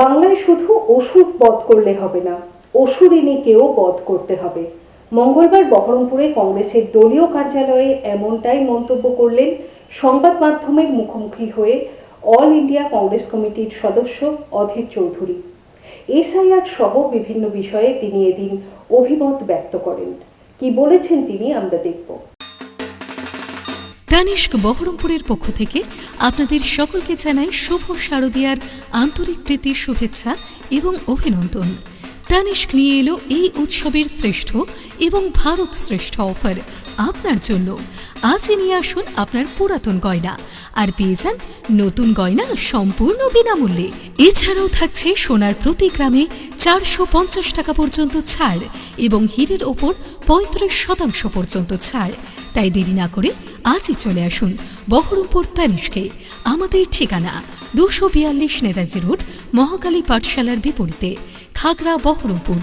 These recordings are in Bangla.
বাংলায় শুধু অসুর বধ করলে হবে না অসুরিনীকেও বধ করতে হবে। মঙ্গলবার বহরমপুরে কংগ্রেসের দলীয় কার্যালয়ে এমনটাই মন্তব্য করলেন সংবাদ মাধ্যমের মুখোমুখি হয়ে অল ইন্ডিয়া কংগ্রেস কমিটির সদস্য অধীর চৌধুরী। এসআইআর সহ বিভিন্ন বিষয়ে তিনি এদিন অভিমত ব্যক্ত করেন। কি বলেছেন তিনি আমরা দেখব। তানিষ্ক বহরমপুরের পক্ষ থেকে আপনাদের সকলকে জানাই শুভ শারদীয়ার আন্তরিক প্রীতির শুভেচ্ছা এবং অভিনন্দন। তানিষ্ক নিয়ে এলো এই উৎসবের শ্রেষ্ঠ এবং ভারত শ্রেষ্ঠ অফার। আপনার জন্য আজই নিয়ে আসুন আপনার পুরাতন গয়না। আর পেয়ে যান নতুন গয়না সম্পূর্ণ বিনামূল্যে। এছাড়াও থাকছে সোনার প্রতি গ্রামে চারশো পঞ্চাশ টাকা পর্যন্ত ছাড় এবং হীরের ওপর পঁয়ত্রিশ শতাংশ পর্যন্ত ছাড়। তাই দেরি না করে আজই চলে আসুন বহরমপুর তানিশকে আমাদের ঠিকানা দুশো বিয়াল্লিশ নেতাজি রোড, মহাকালী পাঠশালার বিপরীতে, খাগড়া, বহরমপুর।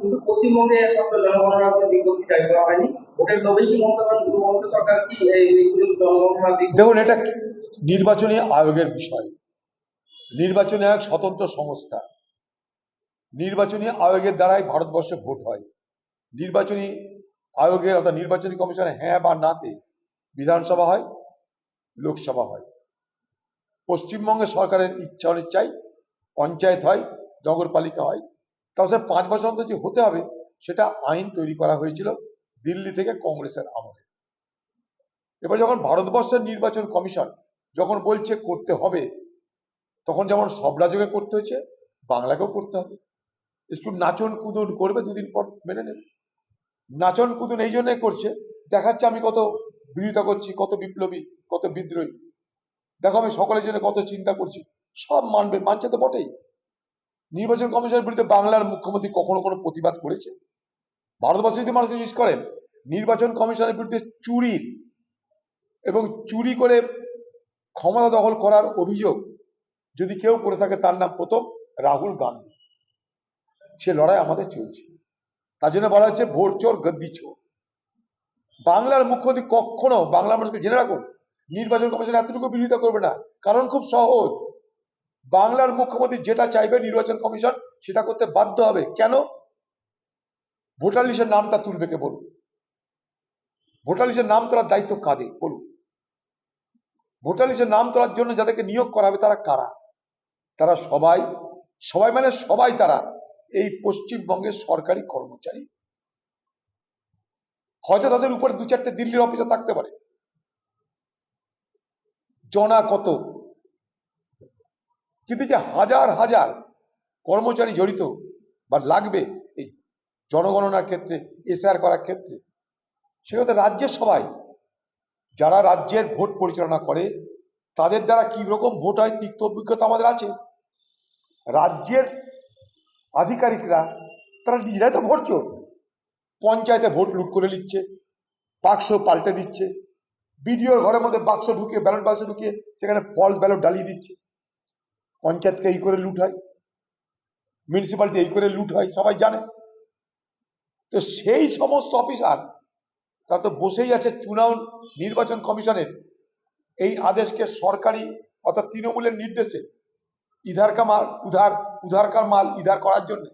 কিন্তু পশ্চিমবঙ্গে একমাত্র জনগণনার কোনো বিজ্ঞপ্তি জারি করা হয়নি। দেখুন, এটা নির্বাচনী আয়োগের বিষয়। নির্বাচনী আয়োগ স্বতন্ত্র সংস্থা। নির্বাচনী আয়োগের দ্বারাই ভারতবর্ষে ভোট হয়। নির্বাচনী আয়োগের অর্থাৎ নির্বাচনী কমিশনে হ্যাঁ বা নাতে বিধানসভা হয়, লোকসভা হয়। পশ্চিমবঙ্গে সরকারের ইচ্ছা অনিচ্ছায় পঞ্চায়েত হয়, নগরপালিকা হয়। তাহলে পাঁচ বছর অন্তর যে হতে হবে, সেটা আইন তৈরি করা হয়েছিল। দিল্লি থেকে কংগ্রেসের আমলে। এবার যখন ভারতবর্ষের নির্বাচন কমিশন যখন বলছে করতে হবে, তখন যেমন সব রাজ্যকে করতে হয়েছে, বাংলাকেও করতে হবে। একটু নাচন কুদুন করবে দুদিন পর মেনে নেবে। নাচন কুদুন এই জন্যই করছে, দেখাচ্ছে আমি কত বিরোধিতা করছি, কত বিপ্লবী, কত বিদ্রোহী। দেখো আমি সকলের জন্য কত চিন্তা করছি, সব মানবে, মানছে তো বটেই। নির্বাচন কমিশনের বিরুদ্ধে বাংলার মুখ্যমন্ত্রী কখনো কোনো প্রতিবাদ করেছে? ভারতবর্ষে যদি মানুষ জিজ্ঞেস করেন, নির্বাচন কমিশনের বিরুদ্ধে চুরির এবং চুরি করে ক্ষমতা দখল করার অভিযোগ যদি কেউ করে থাকে তার নাম প্রথম রাহুল গান্ধী। সে লড়াই আমাদের চলছে। তার জন্য বলা হচ্ছে ভোট চোর, গদ্দি চোর। বাংলার মুখ্যমন্ত্রী কখনো বাংলা মানুষকে জেনে রাখুন, নির্বাচন কমিশন এতটুকু বিরোধিতা করবে না, কারণ খুব সহজ। বাংলার মুখ্যমন্ত্রী যেটা চাইবে নির্বাচন কমিশন সেটা করতে বাধ্য হবে। কেন? ভোটার লিস্টের নামটা তুলবে কে বলুন? ভোটার লিস্টের নাম তোলার দায়িত্ব কাদের? বলুন। ভোটার লিস্টের নাম তোলার জন্য যাদেরকে নিয়োগ করা হবে তারা কারা? তারা সবাই সবাই মানে সবাই তারা এই পশ্চিমবঙ্গের সরকারি কর্মচারী। হয়তো তাদের উপরে দু চারটে দিল্লির অফিসে থাকতে পারে। জনা কত? কিন্তু যে হাজার হাজার কর্মচারী জড়িত বা লাগবে জনগণনার ক্ষেত্রে, এসআর করার ক্ষেত্রে। তো রাজ্যের সবাই। যারা রাজ্যের ভোট পরিচালনা করে, তাদের দ্বারা কি রকম ভোট হয়, তিক্ত অভিজ্ঞতা আমাদের আছে। রাজ্যের আধিকারিকরা, তারা নিজেরাই তো ভোট চোর। পঞ্চায়েতে ভোট লুট করে নিচ্ছে, বাক্স পাল্টে দিচ্ছে। বিডিওর ঘরের মধ্যে বাক্স ঢুকিয়ে, ব্যালট বাক্স ঢুকিয়ে, সেখানে ফলস ব্যালট ডালিয়ে দিচ্ছে। পঞ্চায়েতকে এই করে লুট হয়। মিউনিসিপ্যালিটি এই করে লুট হয়, সবাই জানে। তো সেই সমস্ত অফিসার, তারা তো বসেই আছে চুনাও নির্বাচন কমিশনের, এই আদেশকে সরকারি অর্থাৎ তৃণমূলের নির্দেশে ইধার কা মাল, উধার উধারকার মাল ইধার করার জন্য,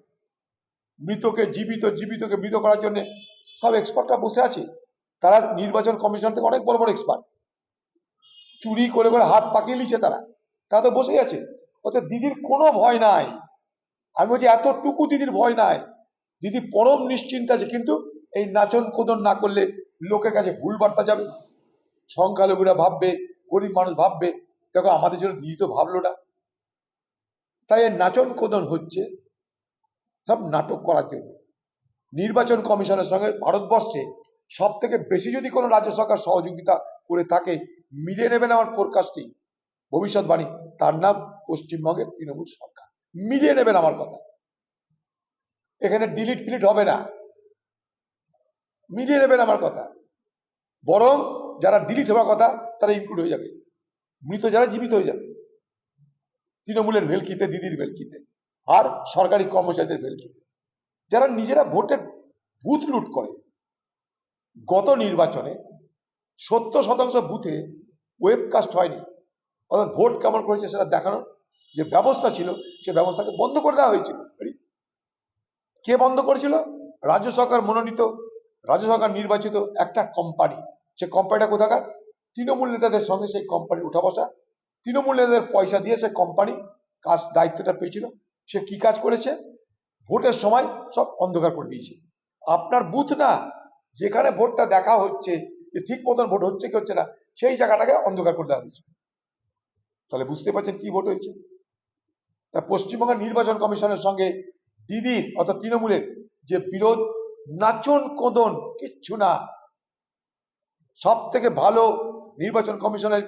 মৃতকে জীবিত, জীবিতকে মৃত করার জন্য সব এক্সপার্টরা বসে আছে। তারা নির্বাচন কমিশন থেকে অনেক বড় বড় এক্সপার্ট চুরি করে করে হাত পাকিয়ে নিচ্ছে তারা। তারা তো বসেই আছে। অর্থাৎ দিদির কোনো ভয় নাই। আমি বলছি এতটুকু দিদির ভয় নাই। দিদি পরম নিশ্চিন্ত আছে, কিন্তু এই নাচন কোদন না করলে লোকের কাছে ভুল বার্তা যাবে সংখ্যালঘুরা ভাববে, গরিব মানুষ ভাববে, দেখো আমাদের জন্য দিদি তো ভাবলো না। তাই এর নাচন কোদন হচ্ছে সব নাটক করার জন্য। নির্বাচন কমিশনের সঙ্গে ভারতবর্ষে সব থেকে বেশি যদি কোনো রাজ্য সরকার সহযোগিতা করে থাকে, মিলিয়ে নেবেন আমার ফোরকাস্টিং ভবিষ্যৎবাণী, তার নাম পশ্চিমবঙ্গের তৃণমূল সরকার। মিলিয়ে নেবেন আমার কথা। এখানে ডিলিট ফিলিট হবে না। মিলিয়ে নেবেন আমার কথা। বরং যারা ডিলিট হওয়ার কথা, তারা ইনক্লুড হয়ে যাবে। মৃত যারা জীবিত হয়ে যাবে। তৃণমূলের ভেলকিতে, দিদির ভেলকিতে, আর সরকারি কর্মচারীদের ভেলকিতে। যারা নিজেরা ভোটের বুথ লুট করে, গত নির্বাচনে সত্তর শতাংশ বুথে ওয়েবকাস্ট হয়নি। অর্থাৎ ভোট কেমন করেছে সেটা দেখানোর যে ব্যবস্থা ছিল, সে ব্যবস্থাকে বন্ধ করে দেওয়া হয়েছিল। কে বন্ধ করেছিল? রাজ্য সরকার মনোনীত, রাজ্য সরকার নির্বাচিত একটা কোম্পানি সে কোম্পানিটা কোথাকার? তৃণমূল নেতাদের সঙ্গে সেই কোম্পানির উঠা বসা। তৃণমূল নেতাদের পয়সা দিয়ে সে কোম্পানি কাজ, দায়িত্বটা পেয়েছিল। সে কি কাজ করেছে? ভোটের সময় সব অন্ধকার করে দিয়েছে। আপনার বুথ না, যেখানে ভোটটা দেখা হচ্ছে, যে ঠিক মতন ভোট হচ্ছে কি হচ্ছে না, সেই জায়গাটাকে অন্ধকার করে দেওয়া হয়েছে। তাহলে বুঝতে পারছেন কি ভোট হয়েছে? তা পশ্চিমবঙ্গের নির্বাচন কমিশনের সঙ্গে দিদির অর্থাৎ তৃণমূলের যে বিরোধ, নাচন কোদন কিচ্ছু না। সব থেকে ভালো নির্বাচন কমিশনের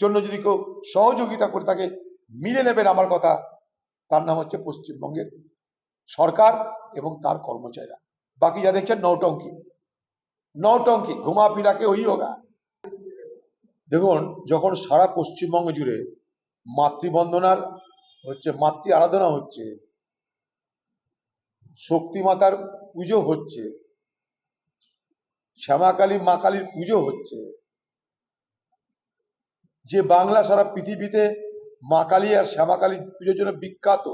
জন্য যদি কেউ সহযোগিতা করে থাকে মিলে নেবেন আমার কথা, তার নাম হচ্ছে পশ্চিমবঙ্গের সরকার এবং তার কর্মচারীরা। বাকি যা দেখছেন নৌটঙ্কি নৌটঙ্কি ঘুমা ফিরাকে ওই হোগা দেখুন, যখন সারা পশ্চিমবঙ্গ জুড়ে মাতৃবন্দনার হচ্ছে, মাতৃ আরাধনা হচ্ছে শক্তি মাতার পুজো হচ্ছে। শ্যামাকালী, মা কালীর পুজো হচ্ছে। যে বাংলা সারা পৃথিবীতে মা কালী আর শ্যামাকালী পুজোর জন্য বিখ্যাত,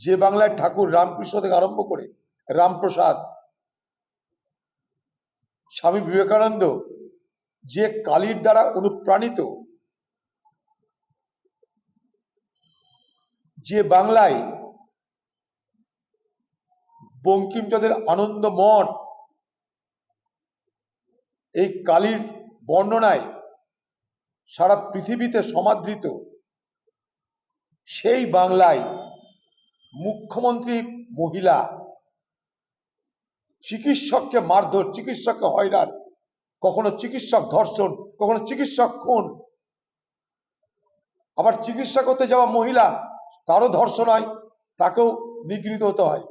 যে বাংলায় ঠাকুর রামকৃষ্ণ থেকে আরম্ভ করে রামপ্রসাদ, স্বামী বিবেকানন্দ যে কালীর দ্বারা অনুপ্রাণিত, যে বাংলায় বঙ্কিমচন্দ্রের আনন্দ মঠ। এই কালীর বর্ণনায় সারা পৃথিবীতে সমাদৃত। সেই বাংলায় মুখ্যমন্ত্রী মহিলা, চিকিৎসককে মারধর, চিকিৎসককে হয়রান, কখনো চিকিৎসক ধর্ষণ, কখনো চিকিৎসক খুন। আবার চিকিৎসা করতে যাওয়া মহিলা, তারও ধর্ষণ হয়, তাকেও নিগৃহীত হতে হয়।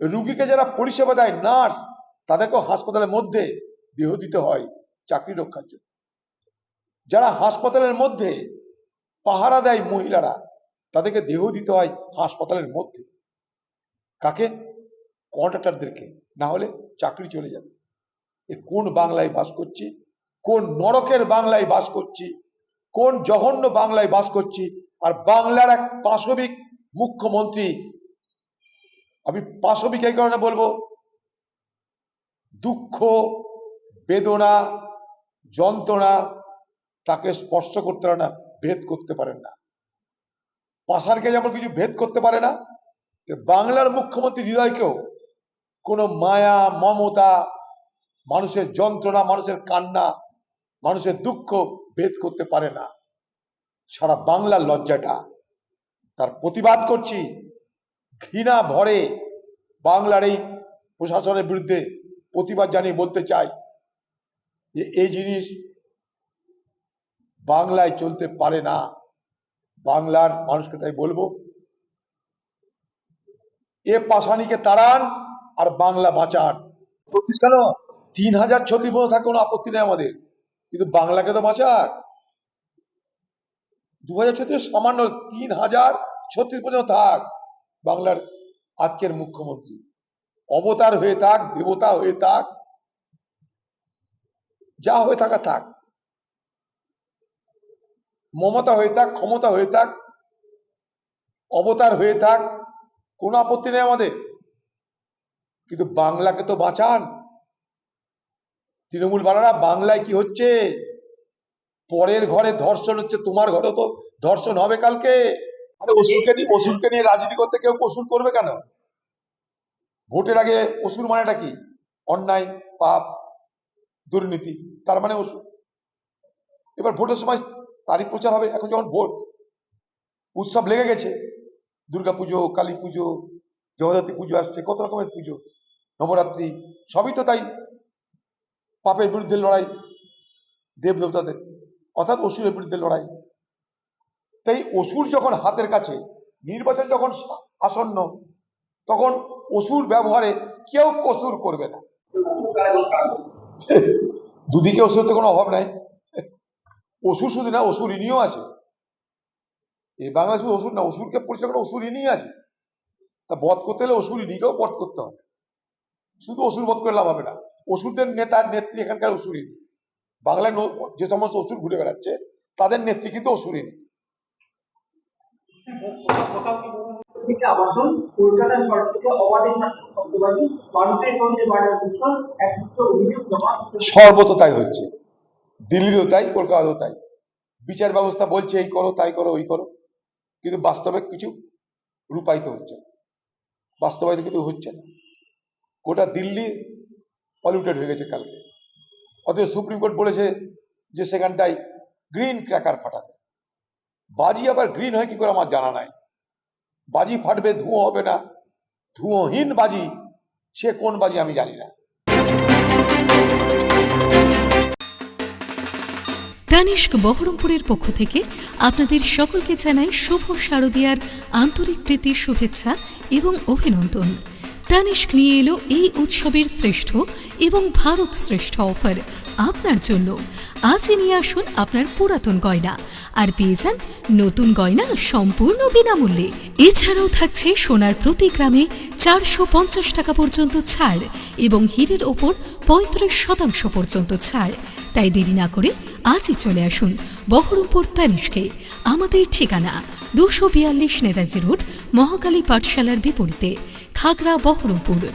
রুগীকে যারা পরিষেবা দেয়, নার্স, তাদেরকেও হাসপাতালের মধ্যে দেহ দিতে হয় চাকরি রক্ষার জন্য। যারা হাসপাতালের মধ্যে পাহারা দেয় মহিলারা, তাদেরকে দেহ দিতে হয় হাসপাতালের মধ্যে। কাকে? কন্ট্রাক্টরদেরকে। না হলে চাকরি চলে যাবে। এ কোন বাংলায় বাস করছি? কোন নরকের বাংলায় বাস করছি? কোন জঘন্য বাংলায় বাস করছি? আর বাংলার এক পাশবিক মুখ্যমন্ত্রী আমি এই কারণে বলব, দুঃখ, বেদনা, যন্ত্রণা তাকে স্পর্শ করতে পারে না, ভেদ করতে পারেন না। পাশারকে যেমন কিছু ভেদ করতে পারে না বাংলার মুখ্যমন্ত্রী হৃদয়কেও কোনো মায়া, মমতা, মানুষের যন্ত্রণা, মানুষের কান্না, মানুষের দুঃখ ভেদ করতে পারে না। সারা বাংলার লজ্জাটা। তার প্রতিবাদ করছি। ঘৃণা ভরে বাংলার এই প্রশাসনের বিরুদ্ধে প্রতিবাদ জানিয়ে বলতে চাই যে এই জিনিস বাংলায় চলতে পারে না। বাংলার মানুষকে তাই বলব এ পাশানিকে তাড়ান আর বাংলা বাঁচান। কেন? তিন হাজার পর্যন্ত থাকে কোনো আপত্তি নেই আমাদের। কিন্তু বাংলাকে তো বাঁচাক। দু হাজার ছত্রিশ সামান্য তিন হাজার ছত্রিশ পর্যন্ত থাক। বাংলার আজকের মুখ্যমন্ত্রী। অবতার হয়ে থাক, দেবতা হয়ে থাক, যা হয়ে থাকা থাক। মমতা হয়ে থাক, ক্ষমতা হয়ে থাক, অবতার হয়ে থাক, কোনো আপত্তি নেই আমাদের। কিন্তু বাংলাকে তো বাঁচান। তৃণমূল বালারা বাংলায় কি হচ্ছে? পরের ঘরে ধর্ষণ হচ্ছে, তোমার ঘরে তো ধর্ষণ হবে কালকে। আরে ওষুধকে নিয়ে ওষুধকে নিয়ে রাজনীতি করতে কেউ ওষুধ করবে কেন? ভোটের আগে অসুর মানেটা কি? অন্যায়, পাপ, দুর্নীতি, তার মানে ওষুধ এবার ভোটের সময় তারিখ প্রচার হবে, এখন যখন ভোট উৎসব লেগে গেছে, দুর্গা পুজো, কালী পুজো, জগদ্ধাত্রী পুজো আসছে, কত রকমের পুজো, নবরাত্রি, সবই তো তাই পাপের বিরুদ্ধে লড়াই দেব দেবতাদের অর্থাৎ অসুরের বিরুদ্ধে লড়াই। তাই অসুর যখন হাতের কাছে, নির্বাচন যখন আসন্ন, তখন অসুর ব্যবহারে কেউ কসুর করবে না? দুদিকে ওষুধ কোনো অভাব নাই। অসুর শুধু না, অসুর ইনিও আছে। এই বাংলা শুধু ওষুধ না, অসুরকে পরিষ্কার করে ওষুধ ইনি আছে। তা বধ করতে হলে ওষুধ ইনিকেও বধ করতে হবে। শুধু অসুর বধ করে লাভ হবে না। ওষুধের নেতার নেত্রী এখানকার ওষুধ ইনি। বাংলায় যে সমস্ত অসুর ঘুরে বেড়াচ্ছে, তাদের নেত্রী কিন্তু অসুরিনী সর্বত তাই হচ্ছে। দিল্লিতেও তাই, কলকাতাতেও তাই। বিচার ব্যবস্থা বলছে, এই করো, তাই করো, ওই করো। কিন্তু বাস্তবে কিছু রূপায়িত হচ্ছে বাস্তবায়িত কিছু হচ্ছে না। গোটা দিল্লি পলিউটেড হয়ে গেছে কালকে। অথচ সুপ্রিম কোর্ট বলেছে যে সেখানটায় গ্রিন ক্র্যাকার ফাটাতে। বাজি আবার গ্রিন হয়, কি করে আমার জানা নাই? বাজি ফাটবে, ধুঁয়ো হবে না। ধুঁয়োহীন বাজি, সে কোন বাজি আমি জানি না। তানিষ্ক বহরমপুরের পক্ষ থেকে আপনাদের সকলকে জানাই শুভ শারদীয়ার আন্তরিক প্রীতি, শুভেচ্ছা এবং অভিনন্দন। তানিষ্ক নিয়ে এলো এই উৎসবের শ্রেষ্ঠ এবং ভারত শ্রেষ্ঠ অফার আপনার জন্য। আজই নিয়ে আসুন আপনার পুরাতন গয়না। আর পেয়ে যান নতুন গয়না সম্পূর্ণ বিনামূল্যে। এছাড়াও থাকছে সোনার প্রতি গ্রামে চারশো পঞ্চাশ টাকা পর্যন্ত ছাড় এবং হীরের ওপর পঁয়ত্রিশ শতাংশ পর্যন্ত ছাড়। তাই দেরি না করে আজই চলে আসুন বহরমপুর তানিশকে আমাদের ঠিকানা দুশো বিয়াল্লিশ নেতাজি রোড, মহাকালী পাঠশালার বিপরীতে, খাগড়া বহরমপুর।